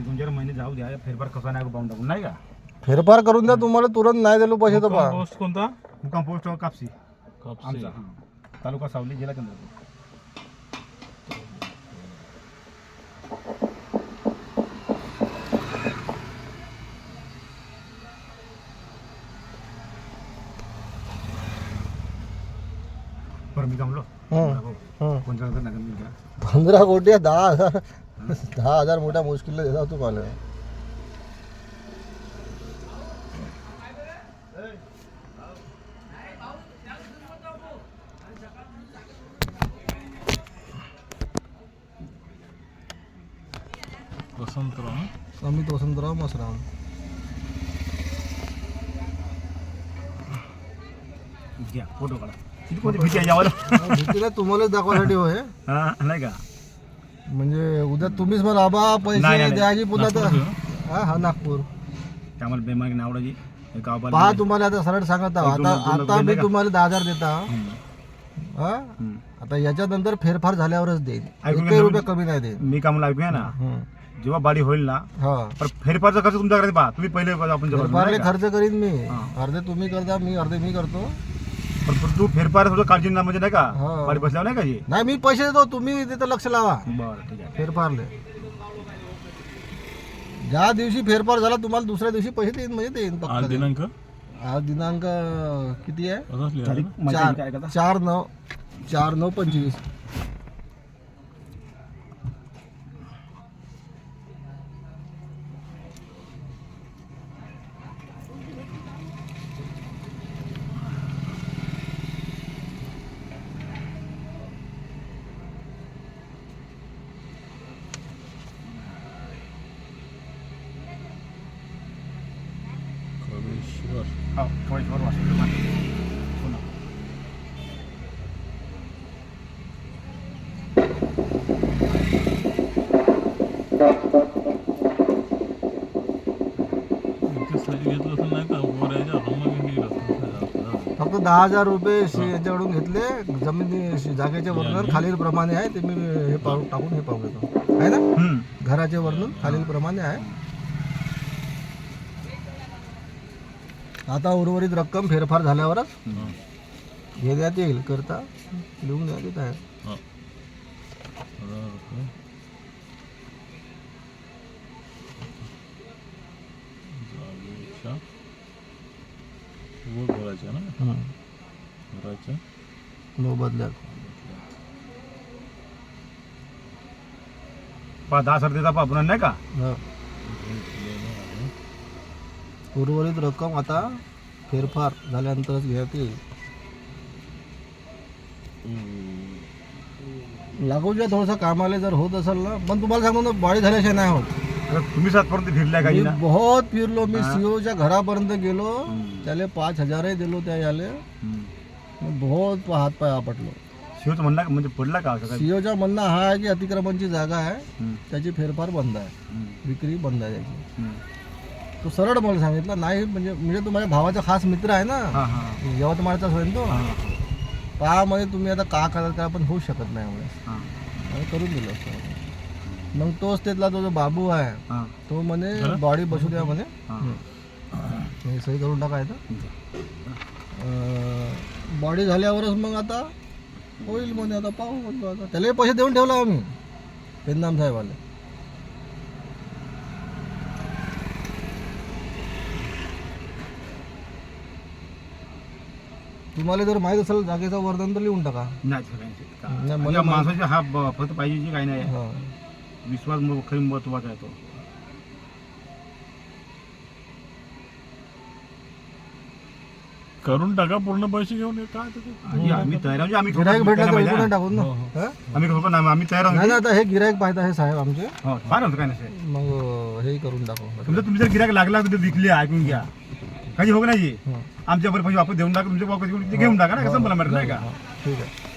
जाऊ द्या फेरफार कसा नाही पाहून टाकून नाही का? फेरफार करून द्या तुम्हाला तुरंत नाही दिलो पैसे तर पहा. पोस्ट कोणता? मुक्काम पोस्ट कापसी. हां. तालुका सावली जिल्हा चंद्रपूर. बरं मी जमलो. कोणत्या. पंधरा कोटी. दहा हजार. दहा हजार मोठ्या मुश्किल देता तुम्हाला वसंतराव. अमित वसंतराव मसराम. घ्या फोटो काढा. किती कोणती भीती आहे यावाला भीतीला तुम्हालाच दाखवायसाठी होय हां नाही का? म्हणजे उद्या तुम्हीच मला आबा नाही, पैसे नाही. द्यायची पुन्हा तर नागपूर हा हा नागपूर नावडाची गाव पहा तुम्हाला आता सरळ सांगत आहो. आता आता मी? तुम्हाला दहा हजार देता हा. आता याच्यानंतर फेरफार झाल्यावरच देईन ऐकून एकही घ्या रुपये कमी नाही देईन मी का मला ऐकूया ना हं. जेव्हा बाडी होईल ना हा पण फेरफारचा खर्च तुमच्याकडे पहा तुम्ही पहिले आपण जबाबदार फेरफारले नाही का? खर्च करीन मी हा. अर्धे तुम्ही करता मी अर्धे मी करतो पण पण तू फेरफार थोडं काळजी ना म्हणजे नाही का हा. बाडी बसल्यावर नाही का हे नाही मी पैसे देतो तुम्ही तिथं लक्ष लावा बरं ठीक आहे फेरफारले ज्या दिवशी फेरफार झाला तुम्हाला दुसऱ्या दिवशी पैसे देईन म्हणजे देईन आज पक्का. दिनांक आज दिनांक किती आहे असाच लिहा तारीख ना? माहिती आहे काय चार करता? चार नऊ चार नऊ पंचवीस कवेश्वर हो, थोडेश्वर वासुदेव माने. हो ना. इथे सही घेतलं असं नाही का वर यायच्या हमा घेऊन गेलं. असं. फक्त दहा हजार रुपये शे- याच्याकडून घेतले. जमिनी शे- जागेचे वर्णन खालील प्रमाणे आहे. ते मी हे पाहू टाकून हे पाहू घेतो. आहे ना. घराचे वर्णन खालील प्रमाणे आहे. आता उर्वरित रक्कम फेरफार झाल्यावरच हं. घेण्यात येईल करता लिहून द्या तिथं आहे हं. ना हं. घराच्या पहा दहा सर देता पुन्हा नाही का हं. उर्वरित रक्कम आता फेरफार झाल्यानंतरच घेण्यात येईल लागूच्या थोडंसं कामाला जर होत असेल ना पण तुम्हाला सांगतो ना बॉडी झाल्याशिवाय नाही होत तुम्ही सातपर्यंत फिरलाय मी ना बहुत फिरलो मी. सीओच्या घरापर्यंत गेलो. त्याला पाच हजारही दिलो त्या याले. मी बहुत हात पाय आपटलो शिवच म्हणला का म्हणजे पडला का असं सीओच्या म्हणणं हा आहे की अतिक्रमणची जागा आहे हम्म. त्याची फेरफार बंद आहे. विक्री बंद आहे त्याची हम्म. तो सरळ मला सांगितलं. नाही म्हणजे म्हणजे तो माझ्या भावाचा खास मित्र आहे ना. यवतमाळचाच होईल तो हा. पहा म्हणजे तुम्ही आता का करत काय पण होऊ शकत नाही एवढं. हा. करून दिलं असतं मग तोच तिथला तो जो बाबू आहे हा. तो म्हणे बॉडी बसू द्या म्हणे. हा. सही करून टाकायचं बॉडी झाल्यावरच मग आता होईल म्हणे. आता पाहू म्हणतो आता. त्याला पैसे देऊन ठेवला आम्ही पेंदाम साहेबाला. तुम्हाला जर माहीत असेल जागेचं वर्णन तर लिहून टाका नाही का- नाही, मला माणसाचे हा ब- फक्त पाहिजे जे काही नाही हा. विश्वास म- खरी महत्त्वाचा आहे तो करून टाका पूर्ण पैसे घेऊन ये. काय त्याचं? आणि आम्ही तयार आम्ही गिरायक भेटला तर माहिती आहे विकून ना? टाकून ना हो, हो. हा? आम्ही तयार आहोत नाही ना आता हे गिरायक पाहता हे साहेब आमचे हो फार होतं काय नसेल मग हेही करून टाकू तुमचं तुम्ही जर गिरायक लागला तर ते विकले ऐकून घ्या काही हो नाही हं. आमच्या बरोबर पैसे वापस देऊन टाका तुमच्या वापस घेऊन टाका ना कसं मला मॅटर नाही का? ठीक आहे.